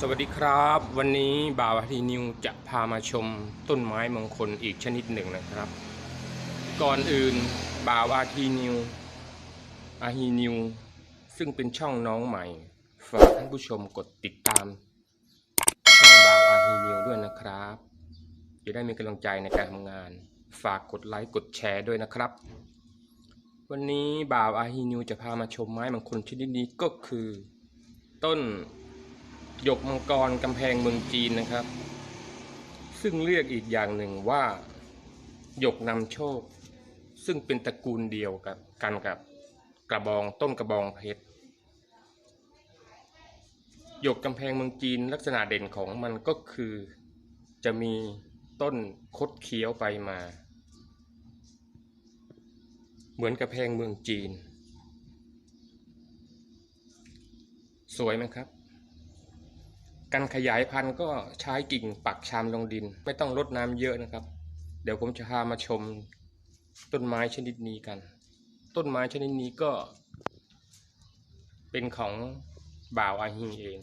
สวัสดีครับ วันนี้บ่าวอาทีนิวจะพามาชมต้นไม้มงคลอีกชนิดหนึ่งนะครับ ก่อนอื่นบ่าวอาทีนิวอาฮีนิว ซึ่งเป็นช่องน้องใหม่ ฝากท่านผู้ชมกดติดตาม ช่องบ่าวอาฮีนิวด้วยนะครับ จะได้มีกำลังใจในการทำงาน ฝากกดไลค์กดแชร์ด้วยนะครับ วันนี้บ่าวอาฮีนิวจะพามาชมไม้มงคลชนิดนี้ก็คือ ต้น หยกมังกรกำแพงเมืองจีนนะครับ ซึ่งเรียกอีกอย่างหนึ่งว่าหยกนำโชค ซึ่งเป็นตระกูลเดียวกับกันกับกระบองต้นกระบองเพชรหยกกำแพงเมืองจีนลักษณะเด่นของมันก็คือจะมีต้นคดเคี้ยวไปมา เหมือนกระแพงเมืองจีน สวยไหมครับ การขยายพันธุ์ก็ใช้กิ่งปักชามลงดิน ไม่ต้องรดน้ำเยอะนะครับ เดี๋ยวผมจะพามาชมต้นไม้ชนิดนี้กัน ต้นไม้ชนิดนี้ก็ เป็นของบ่าวอาฮีเอง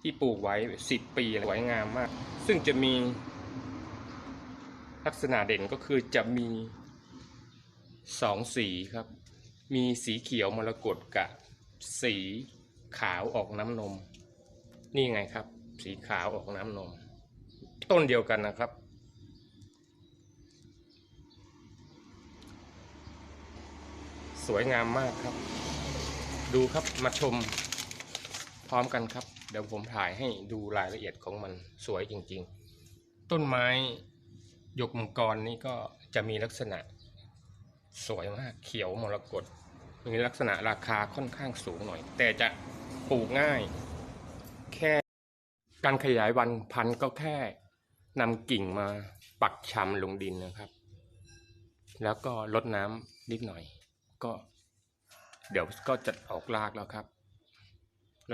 ที่ปลูกไว้สิบปีสวยงามมาก ซึ่งจะมีลักษณะเด่นก็คือจะมีสองสีครับ มีสีเขียวมรกตกับสีขาวออกน้ำนม นี่ไงครับ สีขาวออกน้ำนม ต้นเดียวกันนะครับ สวยงามมากครับ ดูครับมาชมพร้อมกันครับ เดี๋ยวผมถ่ายให้ดูรายละเอียดของมันสวยจริง ๆ ต้นไม้หยกมังกรนี่ก็จะมีลักษณะ สวยมากเขียวมรกตมีลักษณะราคาค่อนข้างสูงหน่อย แต่จะปลูกง่าย แค่ การขยายวันพันธุ์ก็แค่นำกิ่งมาปักชำลงดินนะครับ แล้วก็ลดน้ำนิดหน่อย ก็เดี๋ยวก็จะออกรากแล้วครับ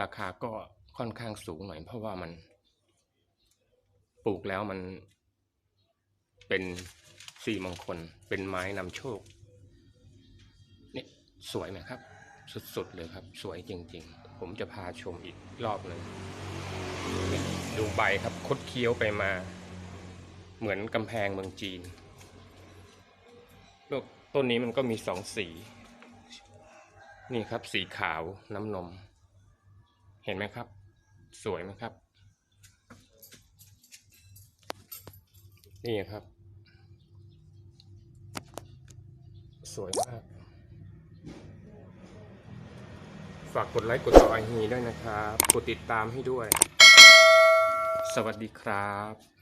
ราคาก็ค่อนข้างสูงหน่อย เพราะว่ามันปลูกแล้วมันเป็นสีมงคล เป็นไม้นำโชค นี่สวยไหมครับ สุดๆเลยครับ สวยจริงๆ ผมจะพาชมอีกรอบหนึ่งดูใบครับคดเคี้ยวไปมา เหมือนกำแพงเมืองจีนลูกต้นนี้มันก็มีสองสี นี่ครับสีขาวน้ำนม เห็นไหมครับ สวยไหมครับ นี่ครับ สวยมาก ฝากกดไลค์กดต่อไอฮีด้วยนะครับ กดติดตามให้ด้วย สวัสดีครับ